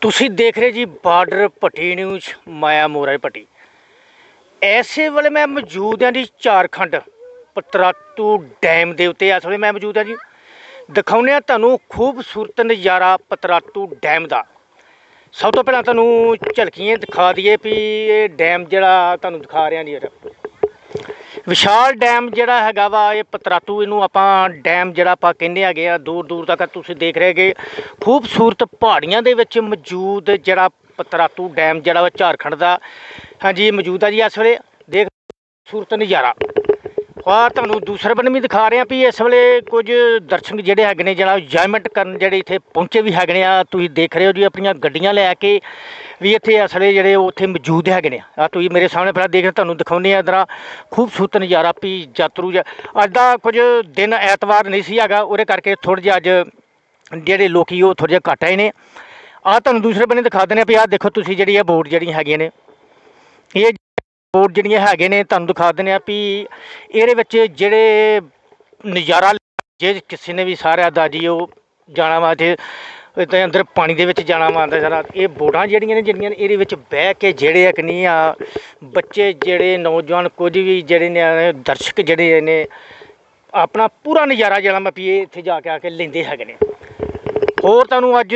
ਤੁਸੀਂ ਦੇਖ ਰਹੇ ਜੀ ਬਾਰਡਰ ਪੱਟੀ ਨਿਊਜ਼ ਮਾਇਆ ਮੋਰਾ ਦੀ ਪੱਟੀ ਐਸੇ ਵੇਲੇ ਮੈਂ ਮੌਜੂਦ ਹਾਂ ਜੀ ਝਾਰਖੰਡ, ਪਤਰਾਤੂ ਡੈਮ ਦੇ ਉੱਤੇ। ਇਸ ਵੇਲੇ ਮੈਂ ਮੌਜੂਦ ਹਾਂ ਜੀ। ਦਿਖਾਉਂਦੇ ਹਾਂ ਤੁਹਾਨੂੰ ਖੂਬਸੂਰਤ ਨਜ਼ਾਰਾ ਪਤਰਾਤੂ ਡੈਮ ਦਾ। ਸਭ ਤੋਂ ਪਹਿਲਾਂ ਤੁਹਾਨੂੰ ਝਲਕੀਆਂ ਦਿਖਾ ਦਈਏ ਵੀ ਇਹ ਡੈਮ ਜਿਹੜਾ ਤੁਹਾਨੂੰ ਦਿਖਾ ਰਿਹਾ ਜੀ। ਯਾਰ ਵਿਸ਼ਾਲ ਡੈਮ ਜਿਹੜਾ ਹੈਗਾ ਵਾ, ਇਹ ਪਤਰਾਤੂ ਇਹਨੂੰ ਆਪਾਂ ਡੈਮ ਜਿਹੜਾ ਆਪਾਂ ਕਹਿੰਦੇ ਹੈਗੇ ਆ, ਦੂਰ ਦੂਰ ਤੱਕ ਤੁਸੀਂ ਦੇਖ ਰਹੇ ਹੈਗੇ। ਖੂਬਸੂਰਤ ਪਹਾੜੀਆਂ ਦੇ ਵਿੱਚ ਮੌਜੂਦ ਜਿਹੜਾ ਪਤਰਾਤੂ ਡੈਮ ਜਿਹੜਾ ਵਾ ਝਾਰਖੰਡ ਦਾ। ਹਾਂਜੀ, ਮੌਜੂਦ ਆ ਜੀ ਇਸ ਵੇਲੇ। ਦੇਖ, ਖੂਬਸੂਰਤ ਨਜ਼ਾਰਾ। ਆ ਤੁਹਾਨੂੰ ਦੂਸਰੇ ਬੰਨੇ ਵੀ ਦਿਖਾ ਰਹੇ ਆ ਵੀ ਇਸ ਵੇਲੇ ਕੁਝ ਦਰਸ਼ਕ ਜਿਹੜੇ ਹੈਗੇ ਨੇ, ਜਿਹੜਾ ਇੰਜੋਇਮੈਂਟ ਕਰਨ ਜਿਹੜੇ ਇੱਥੇ ਪਹੁੰਚੇ ਵੀ ਹੈਗੇ ਨੇ ਆ ਤੁਸੀਂ ਦੇਖ ਰਹੇ ਹੋ ਜੀ ਆਪਣੀਆਂ ਗੱਡੀਆਂ ਲੈ ਕੇ ਵੀ ਇੱਥੇ ਅਸਲੇ ਜਿਹੜੇ ਉਹ ਉੱਥੇ ਮੌਜੂਦ ਹੈਗੇ ਨੇ। ਆ ਤੁਸੀਂ ਮੇਰੇ ਸਾਹਮਣੇ ਪਹਿਲਾਂ ਦੇਖ ਤੁਹਾਨੂੰ ਦਿਖਾਉਂਦੇ ਆ ਇਧਰ ਖੂਬਸੂਰਤ ਨਜ਼ਾਰਾ ਵੀ ਯਾਤਰੂ ਜ- ਅੱਜ ਦਾ ਕੁਝ ਦਿਨ ਐਤਵਾਰ ਨਹੀਂ ਸੀ ਹੈਗਾ, ਉਹਦੇ ਕਰਕੇ ਥੋੜ੍ਹਾ ਜਿਹਾ ਅੱਜ ਜਿਹੜੇ ਲੋਕੀ ਉਹ ਥੋੜ੍ਹੇ ਜਿਹਾ ਘੱਟ ਆਏ ਨੇ। ਆ ਤੁਹਾਨੂੰ ਦੂਸਰੇ ਬੰਨੇ ਦਿਖਾ ਦਿੰਦੇ ਆ ਵੀ ਆਹ ਦੇਖੋ ਤੁਸੀਂ ਜਿਹੜੀ ਆ ਬੋਰਡ ਜਿਹੜੀਆਂ ਹੈਗੀਆਂ ਨੇ ਬੋਰਡ ਜਿਹੜੀਆਂ ਹੈਗੇ ਨੇ, ਤੁਹਾਨੂੰ ਦਿਖਾ ਦਿੰਦੇ ਆ ਵੀ ਇਹਦੇ ਵਿੱਚ ਜਿਹੜੇ ਨਜ਼ਾਰਾ ਜੇ ਕਿਸੇ ਨੇ ਵੀ ਸਾਰਿਆਂ ਦਾ ਜੀ, ਉਹ ਜਾਣਾ ਵਾ ਤੇ ਤੇ ਅੰਦਰ ਪਾਣੀ ਦੇ ਵਿੱਚ ਜਾਣਾ ਵਾ ਆਉਂਦਾ ਸਾਰਾ, ਇਹ ਬੋਟਾਂ ਜਿਹੜੀਆਂ ਨੇ, ਜਿਹੜੀਆਂ ਇਹਦੇ ਵਿੱਚ ਬਹਿ ਕੇ ਜਿਹੜੇ ਆ ਕਿ ਨਹੀਂ ਆ, ਬੱਚੇ ਜਿਹੜੇ, ਨੌਜਵਾਨ ਕੁਝ ਵੀ ਜਿਹੜੇ ਨੇ, ਦਰਸ਼ਕ ਜਿਹੜੇ ਨੇ, ਆਪਣਾ ਪੂਰਾ ਨਜ਼ਾਰਾ ਜਿਹੜਾ ਮੈਂ ਵੀ ਇਹ ਇੱਥੇ ਜਾ ਕੇ ਆ ਕੇ ਲੈਂਦੇ ਹੈਗੇ ਨੇ। ਹੋਰ ਤੁਹਾਨੂੰ ਅੱਜ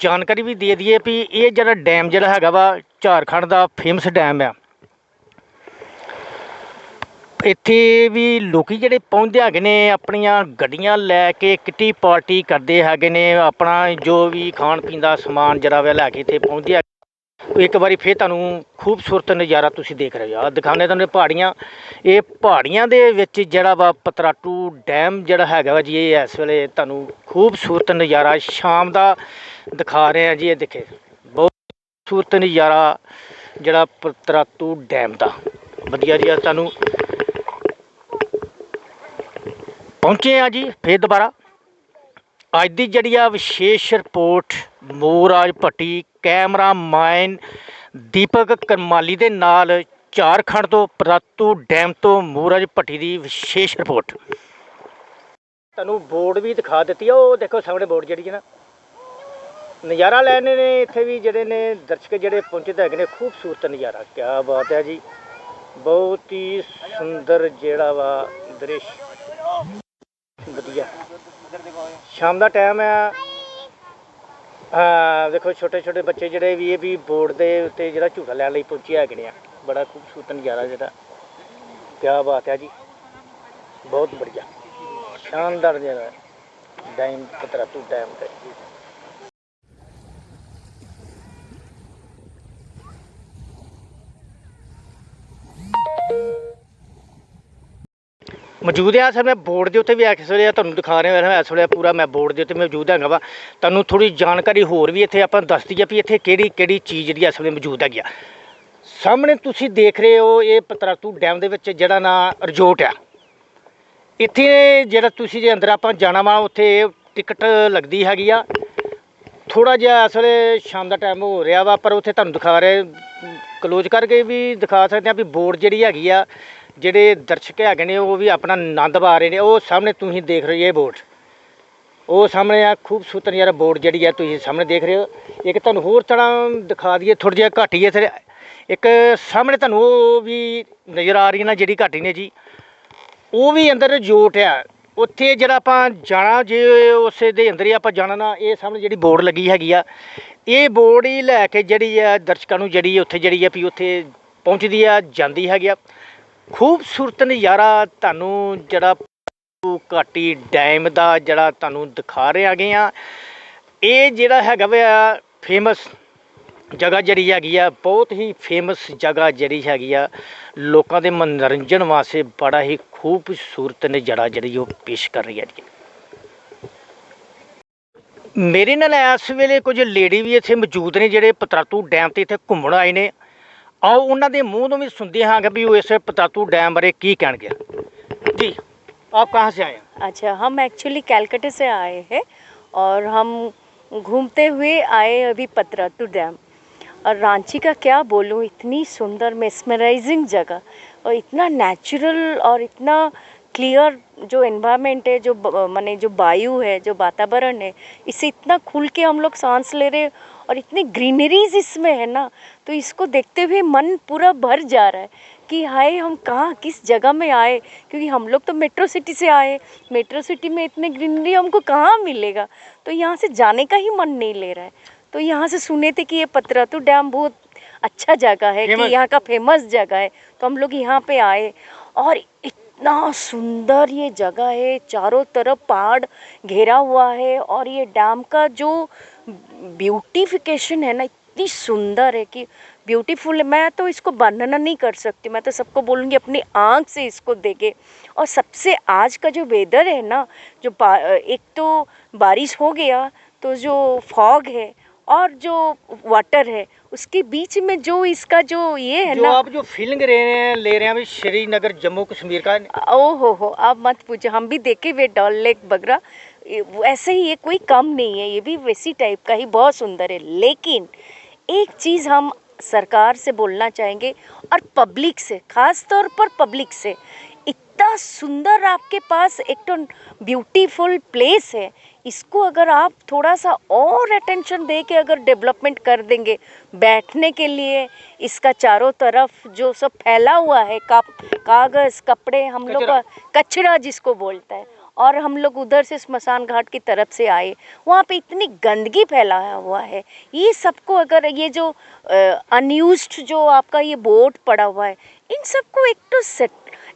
ਜਾਣਕਾਰੀ ਵੀ ਦੇ ਦਈਏ ਵੀ ਇਹ ਜਿਹੜਾ ਡੈਮ ਜਿਹੜਾ ਹੈਗਾ ਵਾ, ਝਾਰਖੰਡ ਦਾ ਫੇਮਸ ਡੈਮ ਆ। ਇੱਥੇ ਵੀ ਲੋਕੀ ਜਿਹੜੇ ਪਹੁੰਚਦੇ ਹੈਗੇ ਨੇ, ਆਪਣੀਆਂ ਗੱਡੀਆਂ ਲੈ ਕੇ ਕਿੱਟੀ ਪਾਰਟੀ ਕਰਦੇ ਹੈਗੇ ਨੇ, ਆਪਣਾ ਜੋ ਵੀ ਖਾਣ ਪੀਣ ਦਾ ਸਮਾਨ ਜਿਹੜਾ ਵਾ ਲੈ ਕੇ ਇੱਥੇ ਪਹੁੰਚਦੇ ਹੈਗੇ। ਇੱਕ ਵਾਰੀ ਫੇਰ ਤੁਹਾਨੂੰ ਖੂਬਸੂਰਤ ਨਜ਼ਾਰਾ ਤੁਸੀਂ ਦੇਖ ਰਹੇ ਹੋ। ਆ ਦਿਖਾਉਂਦੇ ਤੁਹਾਨੂੰ ਪਹਾੜੀਆਂ। ਇਹ ਪਹਾੜੀਆਂ ਦੇ ਵਿੱਚ ਜਿਹੜਾ ਵਾ ਪਤਰਾਟੂ ਡੈਮ ਜਿਹੜਾ ਹੈਗਾ ਵਾ ਜੀ, ਇਹ ਇਸ ਵੇਲੇ ਤੁਹਾਨੂੰ ਖੂਬਸੂਰਤ ਨਜ਼ਾਰਾ ਸ਼ਾਮ ਦਾ ਦਿਖਾ ਰਹੇ ਆ ਜੀ, ਇਹ ਦੇਖੇ। ਬਹੁਤ ਖੂਬਸੂਰਤ ਨਜ਼ਾਰਾ ਜਿਹੜਾ ਪਤਰਾਤੂ ਡੈਮ ਦਾ। ਵਧੀਆ ਜੀ ਅੱਜ ਤੁਹਾਨੂੰ ਪਹੁੰਚੇ ਆ ਜੀ, ਫੇਰ ਦੁਬਾਰਾ। ਅੱਜ ਦੀ ਜਿਹੜੀ ਆ ਵਿਸ਼ੇਸ਼ report Moraj Bhatti camera man Deepak Karmali ਦੇ ਨਾਲ ਝਾਰਖੰਡ ਤੋਂ ਪ੍ਰਤੂ ਡੈਮ ਤੋਂ ਮੋਰਾਜ ਭੱਟੀ ਦੀ ਵਿਸ਼ੇਸ਼ ਰਿਪੋਰਟ। ਤੁਹਾਨੂੰ ਬੋਰਡ ਵੀ ਦਿਖਾ ਦਿੱਤੀ ਆ, ਉਹ ਦੇਖੋ ਸਾਹਮਣੇ ਬੋਰਡ ਜਿਹੜੀ ਹੈ ਨਾ। ਨਜ਼ਾਰਾ ਲੈਣੇ ਨੇ ਇੱਥੇ ਵੀ ਜਿਹੜੇ ਨੇ, ਦਰਸ਼ਕ ਜਿਹੜੇ ਪਹੁੰਚੇ ਤਾਂ ਹੈਗੇ ਨੇ, ਖੂਬਸੂਰਤ ਨਜ਼ਾਰਾ ਕੀ ਬਾਤ ਹੈ ਜੀ। ਬਹੁਤ ਹੀ ਸੁੰਦਰ ਜਿਹੜਾ ਵਾ ਦ੍ਰਿਸ਼। ਵਧੀਆ। ਸ਼ਾਮ ਦਾ ਟਾਈਮ ਆ। ਹਾਂ, ਦੇਖੋ ਛੋਟੇ ਛੋਟੇ ਬੱਚੇ ਜਿਹੜੇ ਵੀ ਇਹ ਵੀ ਬੋਰਡ ਦੇ ਉੱਤੇ ਜਿਹੜਾ ਝੂਟਾ ਲੈਣ ਲਈ ਪਹੁੰਚੇ ਹੈਗੇ ਨੇ ਆ। ਬੜਾ ਖੂਬਸੂਰਤ ਨਜ਼ਾਰਾ ਜਿਹੜਾ। ਕਿਆ ਬਾਤ ਹੈ ਜੀ। ਬਹੁਤ ਵਧੀਆ। ਸ਼ਾਨਦਾਰ ਜਿਹੜਾ ਡੈਮ ਪਤਰਾਤੂ ਡੈਮ ਤੇ। ਮੌਜੂਦ ਆ, ਸਰ, ਮੈਂ ਬੋਰਡ ਦੇ ਉੱਤੇ ਵੀ ਇਸ ਵੇਲੇ ਤੁਹਾਨੂੰ ਦਿਖਾ ਰਿਹਾ ਹਾਂ ਇਸ ਵੇਲੇ ਪੂਰਾ ਮੈਂ ਬੋਰਡ ਦੇ ਉੱਤੇ ਮੌਜੂਦ ਹੈਗਾ ਵਾ। ਤੁਹਾਨੂੰ ਥੋੜੀ ਜਾਣਕਾਰੀ ਹੋਰ ਵੀ ਇੱਥੇ ਆਪਾਂ ਦੱਸ ਦਈਏ ਵੀ ਇੱਥੇ ਕਿਹੜੀ ਕਿਹੜੀ ਚੀਜ਼ ਜਿਹੜੀ ਇਸ ਵੇਲੇ ਮੌਜੂਦ ਹੈਗੀ ਆ। ਸਾਹਮਣੇ ਤੁਸੀਂ ਦੇਖ ਰਹੇ ਹੋ ਇਹ ਪਤਰਾਤੂ ਡੈਮ ਦੇ ਵਿੱਚ ਜਿਹੜਾ ਨਾ ਰਿਜ਼ੋਰਟ ਆ। ਇੱਥੇ ਜਿਹੜਾ ਤੁਸੀਂ ਜੇ ਅੰਦਰ ਆਪਾਂ ਜਾਣਾ ਵਾ, ਉੱਥੇ ਟਿਕਟ ਲੱਗਦੀ ਹੈਗੀ ਆ। ਥੋੜਾ ਜਿਹਾ ਇਸ ਸ਼ਾਮ ਦਾ ਟਾਈਮ ਹੋ ਰਿਹਾ ਵਾ, ਪਰ ਉੱਥੇ ਤੁਹਾਨੂੰ ਦਿਖਾ ਰਹੇ ਕਲੋਜ਼ ਕਰਕੇ ਵੀ ਦਿਖਾ ਸਕਦੇ ਆ ਵੀ ਬੋਰਡ ਜਿਹੜੀ ਹੈਗੀ ਆ ਜਿਹੜੇ ਦਰਸ਼ਕ ਹੈਗੇ ਨੇ, ਉਹ ਵੀ ਆਪਣਾ ਆਨੰਦ ਪਾ ਰਹੇ ਨੇ। ਉਹ ਸਾਹਮਣੇ ਤੁਸੀਂ ਦੇਖ ਰਹੇ ਹੋ ਇਹ ਬੋਰਡ ਉਹ ਸਾਹਮਣੇ ਆ ਖੂਬਸੂਰਤ ਨਜ਼ਾਰਾ ਬੋਰਡ ਜਿਹੜੀ ਆ ਤੁਸੀਂ ਸਾਹਮਣੇ ਦੇਖ ਰਹੇ ਹੋ। ਇੱਕ ਤੁਹਾਨੂੰ ਹੋਰ ਤਰ੍ਹਾਂ ਦਿਖਾ ਦਈਏ ਥੋੜੀ ਜਿਹਾ ਘਾਟੀ ਹੈ ਇੱਥੇ। ਇੱਕ ਸਾਹਮਣੇ ਤੁਹਾਨੂੰ ਉਹ ਵੀ ਨਜ਼ਰ ਆ ਰਹੀ ਨਾ ਜਿਹੜੀ ਘਾਟੀ ਨੇ ਜੀ। ਉਹ ਵੀ ਅੰਦਰ ਜੋਟ ਆ। ਉੱਥੇ ਜਿਹੜਾ ਆਪਾਂ ਜਾਣਾ, ਜੇ ਉਸੇ ਦੇ ਅੰਦਰ ਹੀ ਆਪਾਂ ਜਾਣਾ ਨਾ, ਇਹ ਸਾਹਮਣੇ ਜਿਹੜੀ ਬੋਰਡ ਲੱਗੀ ਹੈਗੀ ਆ। ਇਹ ਬੋਰਡ ਹੀ ਲੈ ਕੇ ਜਿਹੜੀ ਆ ਦਰਸ਼ਕਾਂ ਨੂੰ ਜਿਹੜੀ ਉੱਥੇ ਜਿਹੜੀ ਆ ਵੀ ਉੱਥੇ ਪਹੁੰਚਦੀ ਆ, ਜਾਂਦੀ ਹੈਗੀ ਆ। ਖੂਬਸੂਰਤ ਨਜ਼ਾਰਾ ਤੁਹਾਨੂੰ ਜਿਹੜਾ ਘਾਟੀ ਡੈਮ ਦਾ ਜਿਹੜਾ ਤੁਹਾਨੂੰ ਦਿਖਾ ਰਿਹਾ ਹੈਗੇ ਆ। ਇਹ ਜਿਹੜਾ ਹੈਗਾ ਵਾ ਫੇਮਸ ਜਗ੍ਹਾ ਜਿਹੜੀ ਹੈਗੀ ਆ, ਬਹੁਤ ਹੀ ਫੇਮਸ ਜਗ੍ਹਾ ਜਿਹੜੀ ਹੈਗੀ ਆ, ਲੋਕਾਂ ਦੇ ਮਨੋਰੰਜਨ ਵਾਸਤੇ ਬੜਾ ਹੀ ਖੂਬਸੂਰਤ ਨਜ਼ਾਰਾ ਜਿਹੜੀ ਉਹ ਪੇਸ਼ ਕਰ ਰਹੀ ਹੈ ਜੀ। ਮੇਰੇ ਨਾਲ ਇਸ ਵੇਲੇ ਕੁਝ ਲੇਡੀ ਵੀ ਇੱਥੇ ਮੌਜੂਦ ਨੇ ਜਿਹੜੇ ਪਤਰਾਤੂ ਡੈਮ ਤੇ ਇੱਥੇ ਘੁੰਮਣ ਆਏ ਨੇ। ਆਓ ਉਹਨਾਂ ਦੇ ਮੂੰਹ ਤੋਂ ਵੀ ਸੁਣਦੇ ਹਾਂ ਕਿ ਵੀ ਉਹ ਇਸ ਪਤਰਾਤੂ ਡੈਮ ਬਾਰੇ ਕੀ ਕਹਿਣਗੇ ਜੀ ਆਪ ਕਹਾਂ ਸੇ ਆਏ हैं अच्छा हम एक्चुअली कैलकाटा से आए हैं और हम घूमते हुए आए अभी पतरातू डैम और रांची का क्या बोलूँ इतनी सुंदर मेस्मराइजिंग जगह और इतना नेचुरल और इतना क्लियर जो एनवायरनमेंट है जो ब- माने जो वायु है जो वातावरण है इससे इतना खुल के हम लोग सांस ले रहे और इतनी ग्रीनरीज इसमें है ना तो इसको देखते हुए मन पूरा भर जा रहा है कि हाय हम कहाँ किस जगह में आए? क्योंकि हम लोग तो मेट्रो सिटी से आए। मेट्रो सिटी में इतने ग्रीनरी हमको कहाँ मिलेगा? तो यहाँ से जाने का ही मन नहीं ले रहा है। तो यहाँ से सुने थे कि ये पतरातू डैम बहुत अच्छा जगह है कि यहाँ का फ़ेमस जगह है। तो हम लोग यहाँ पे आए और इतना सुंदर ये जगह है। चारों तरफ़ पहाड़ घेरा हुआ है और ये डैम का जो ब्यूटिफिकेशन है ना इतनी सुंदर है कि ब्यूटीफुल है। मैं तो इसको वर्णन नहीं कर सकती मैं तो सबको बोलूँगी अपनी आँख से इसको देखे। और सबसे आज का जो वेदर है ना जो एक तो बारिश हो गया तो जो फॉग है और जो वाटर है उसके बीच में जो इसका जो ये है जो ना आप जो फीलिंग ले रहे हैं ले रहे हैं अभी श्रीनगर जम्मू कश्मीर का ओ हो हो आप मत पूछो हम भी देखे हुए डल लेक बगरा। वैसे ही ये कोई कम नहीं है ये भी वैसी टाइप का ही बहुत सुंदर है। लेकिन एक चीज़ हम सरकार से बोलना चाहेंगे और पब्लिक से खास तौर पर पब्लिक से इतना सुंदर आपके पास एक तो ब्यूटीफुल प्लेस है इसको अगर आप थोड़ा सा और अटेंशन दे के अगर डेवलपमेंट कर देंगे बैठने के लिए इसका चारों तरफ़ जो सब फैला हुआ है कागज़ कपड़े हम लोग का कचरा जिसको बोलता है और हम लोग उधर से स्मशान घाट की तरफ़ से आए। वहाँ पे इतनी गंदगी फैलाया हुआ है। ये सबको अगर ये जो अनयूज्ड जो आपका ये बोर्ड पड़ा हुआ है, इन सबको एक तो सेट,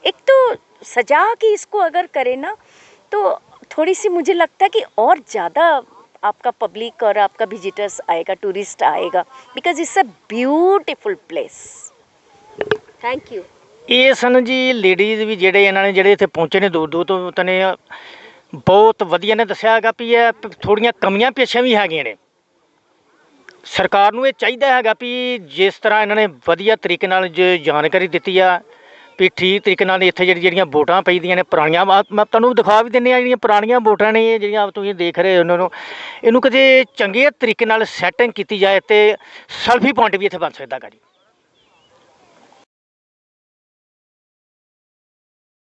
एक तो सजा के इसको अगर करे ना तो थोड़ी सी मुझे लगता है कि और ज़्यादा आपका पब्लिक और आपका विजिटर्स आएगा टूरिस्ट आएगा। Because it's a beautiful place thank you ਇਹ ਸਨ ਜੀ ਲੇਡੀਜ਼ ਵੀ ਜਿਹੜੇ ਇਹਨਾਂ ਨੇ ਜਿਹੜੇ ਇੱਥੇ ਪਹੁੰਚੇ ਨੇ ਦੂਰ ਦੂਰ ਤੋਂ ਤਨੇ ਬਹੁਤ ਵਧੀਆ ਨੇ ਦੱਸਿਆ ਹੈਗਾ ਵੀ ਇਹ ਪ- ਥੋੜੀਆਂ ਕਮੀਆਂ ਪੇਸ਼ਾਂ ਵੀ ਹੈਗੀਆਂ ਨੇ। ਸਰਕਾਰ ਨੂੰ ਇਹ ਚਾਹੀਦਾ ਹੈਗਾ ਵੀ ਜਿਸ ਤਰ੍ਹਾਂ ਇਹਨਾਂ ਨੇ ਵਧੀਆ ਤਰੀਕੇ ਨਾਲ ਜ- ਜਾਣਕਾਰੀ ਦਿੱਤੀ ਆ, ਵੀ ਠੀਕ ਤਰੀਕੇ ਨਾਲ ਇੱਥੇ ਜਿਹੜੀ, ਜਿਹੜੀਆਂ ਵੋਟਾਂ ਪਈਦੀਆਂ ਨੇ ਪੁਰਾਣੀਆਂ ਵਾ- ਮੈਂ ਤੁਹਾਨੂੰ ਦਿਖਾ ਵੀ ਦਿੰਨੇ ਆ ਜਿਹੜੀਆਂ ਪੁਰਾਣੀਆਂ ਵੋਟਾਂ ਨੇ ਜਿਹੜੀਆਂ ਆਪ ਤੁਸੀਂ ਦੇਖ ਰਹੇ ਹੋ ਉਹਨਾਂ ਨੂੰ। ਇਹਨੂੰ ਕਿਤੇ ਚੰਗੇ ਤਰੀਕੇ ਨਾਲ ਸੈਟਿੰਗ ਕੀਤੀ ਜਾਏ ਤੇ ਸੈਲਫੀ ਪੁਆਇੰਟ ਵੀ ਇੱਥੇ ਬਣ ਸਕਦਾ ਗਾ ਜੀ।